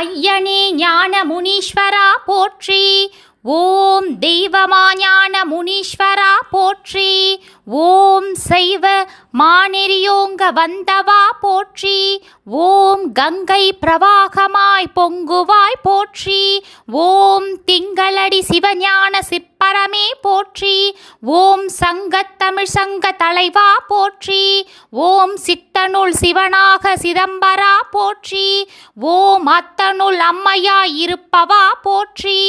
ஐயனே ஞான முனீஸ்வரா போற்றி. ஓம் தெய்வமா ஞான முனீஸ்வரா போற்றி. ஓம் சைவ மானெறியோங்க வந்தவா போற்றி. ஓம் கங்கை பிரவாகமாய் பொங்குவாய் போற்றி. ஓம் திங்களடி சிவஞான சிற்பரமே போற்றி. ஓம் சங்கத்தமிழ் சங்க தலைவா போற்றி. ஓம் சித்தனுள் சிவனாக சிதம்பரா போற்றி. ஓம் அத்தனுள் அம்மையா இருப்பவா போற்றி.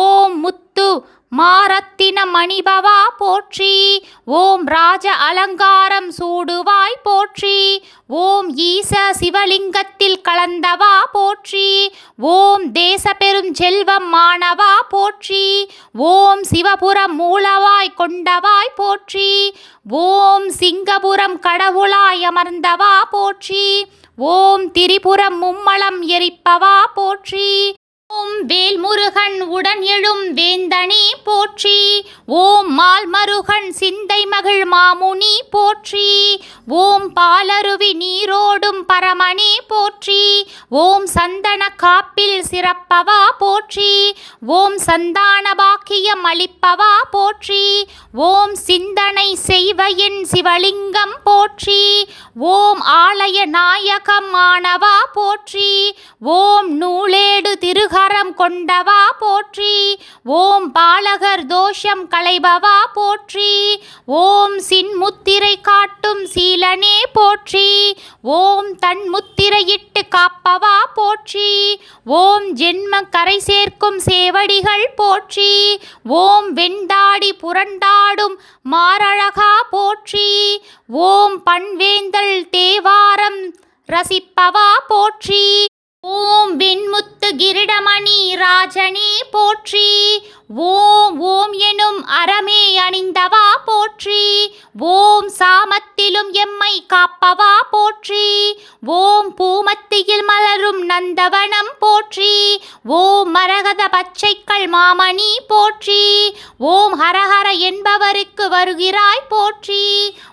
ஓம் முத்து மாரத்தின மணிபவா போற்றி. ஓம் ராஜ அலங்காரம் சூடுவாய் போற்றி. ஓம் ஈச சிவலிங்கத்தில் கலந்தவா போற்றி. ஓம் தேச பெருஞ்செல்வம் மாணவா போற்றி. ஓம் சிவபுரம் மூலவாய் கொண்டவாய் போற்றி. ஓம் சிங்கபுரம் கடவுளாய் அமர்ந்தவா போற்றி. ஓம் திரிபுரம் மும்மலம் எரிப்பவா போற்றி. ஓம் வேல்முருகன் உடன் எழும் வேந்தனே போற்றி. ஓம் மால்மருகன் சிந்தை மகிழ் மாமுனி போற்றி. ஓம் பாலருவி நீரோடும் பரமனே போற்றி. ஓம் சந்தன காப்பில் சிறப்பவா போற்றி. ஓம் சந்தான பாக்கியம் அளிப்பவா போற்றி. ஓம் சிந்தனை செய்வையின் சிவலிங்கம் போற்றி. ஓம் ஆலய நாயகம் ஆனவா போற்றி. ஓம் நூல் திருகரம் கொண்டவா போற்றி? ஓம் பாலகர் தோஷம் களைபவா போற்றி? ஓம் சின்முத்திரை காட்டும் சீலனே போற்றி? ஓம் தன் முத்திரையிட்டு காப்பவா போற்றி? ஓம் ஜென்ம கரை சேர்க்கும் சேவடிகள் போற்றி? ஓம் வெண்டாடி புரண்டாடும் மாரழகா போற்றி? ஓம் பண்வேந்தல் தேவாரம் ரசிப்பவா போற்றி? ஓம் வெண்முத்து கிரிடமணி ராஜனே போற்றி. ஓம் ஓம் எனும் அறமே அணிந்தவா போற்றி. ஓம் சாமத்திலும் எம்மை காப்பவா போற்றி. ஓம் பூமத்தியில் மலரும் நந்தவனம் போற்றி. ஓம் மரகத பச்சைக்கள் மாமணி போற்றி. ஓம் ஹரஹர என்பவருக்கு வருகிறாய் போற்றி.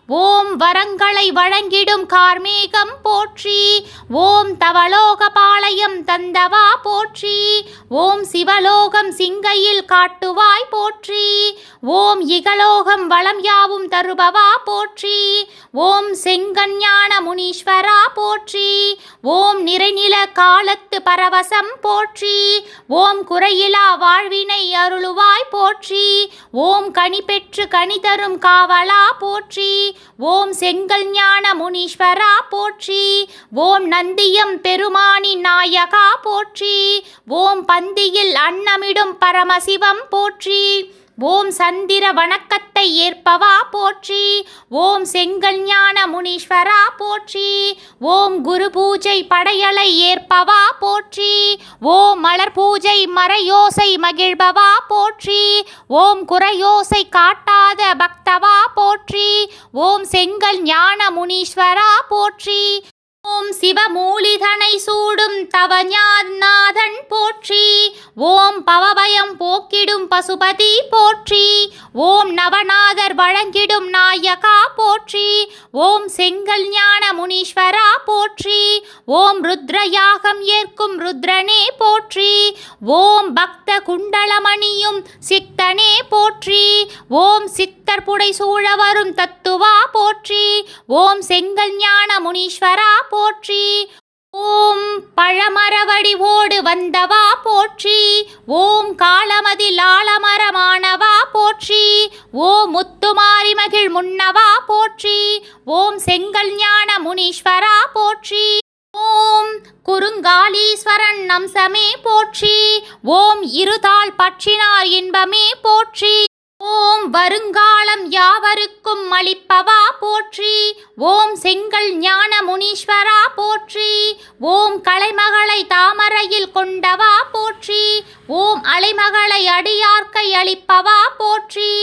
ஓம் வரங்களை வழங்கிடும் கார்மேகம் போற்றி. ஓம் தவலோக பாளையம் தந்தவா போற்றி. ஓம் சிவலோகம் சிங்கையில் காட்டுவாய் போற்றி. ஓம் இகலோகம் வளம் யாவும் தருபவா போற்றி. ஓம் செங்கஞ்ஞான முனீஸ்வரா போற்றி. ஓம் நிறைநில காலத்து பரவசம் போற்றி. ஓம் குறையிலா வாழ்வினை அருளுவாய் போற்றி. ஓம் கனி பெற்று கனி தரும் காவலா போற்றி. ஓம் செங்கல் ஞான முனீஸ்வரா போற்றி. ஓம் நந்தியம் பெருமானி நாயகா போற்றி. ஓம் பந்தியில் அன்னமிடும் பரமசிவம் போற்றி. ஓம் சந்திர வணக்கத்தை ஏற்பவா போற்றி. ஓம் செங்கல் ஞான முனீஸ்வரா போற்றி. ஓம் குரு பூஜை படையலை ஏற்பவா போற்றி. ஓம் மலர் பூஜை மறையோசை மகிழ்பவா போற்றி. ஓம் குறையோசை காட்டாத பக்தவா போற்றி. ஓம் செங்கல் ஞான முனீஸ்வரா போற்றி. ஓம் சிவமூலிதனை சூடும் தவஞாநாதன் போற்றி. ஓம் பவபயம் போக்கிடும் பசுபதி போற்றி. ஓம் நவநாதர் வழங்கிடும் நாயகா போற்றி. ஓம் செங்கல் ஞான முனீஸ்வரா போற்றி. ஓம் ருத்ரயாகம் ஏற்கும் ருத்ரனே போற்றி. ஓம் பக்த குண்டலமணியும் சித்தனே போற்றி. ஓம் சித்தர் புடை சூழ வரும் தத்துவா போற்றி. ஓம் செங்கல் ஞான முனீஸ்வரா போற்றி. ஓம் பழமரவடிவோடு வந்தவா போற்றி ஓம் காலமதில் ஆலமரமானவா போற்றி ஓம் முத்துமாரி மகிழ் முன்னவா போற்றி ஓம் செங்கல் ஞான முனீஸ்வரா போற்றி ஓம் குறுங்காலீஸ்வரன் நம்சமே போற்றி ஓம் இருதாள் பற்றினார் இன்பமே போற்றி ஓம் வருங்காலம் யாவருக்கும் அளிப்பவா போற்றி. ஓம் செங்கல் ஞான முனீஸ்வரா போற்றி. ஓம் கலைமகளை தாமரையில் கொண்டவா போற்றி. ஓம் அலைமகளை அடியார்க்கை அளிப்பவா போற்றி.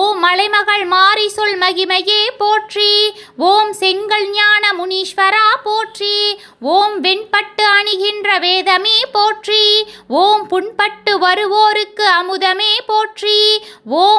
ஓம் மலைமகள் மாறி சொல் மகிமையே போற்றி. ஓம் செங்கல் ஞான முனீஸ்வரா போற்றி. ஓம் வெண்பட்டு அணிகின்ற வேதமே போற்றி. ஓம் புண்பட்டு வருவோருக்கு அமுதமே போற்றி. ஓம்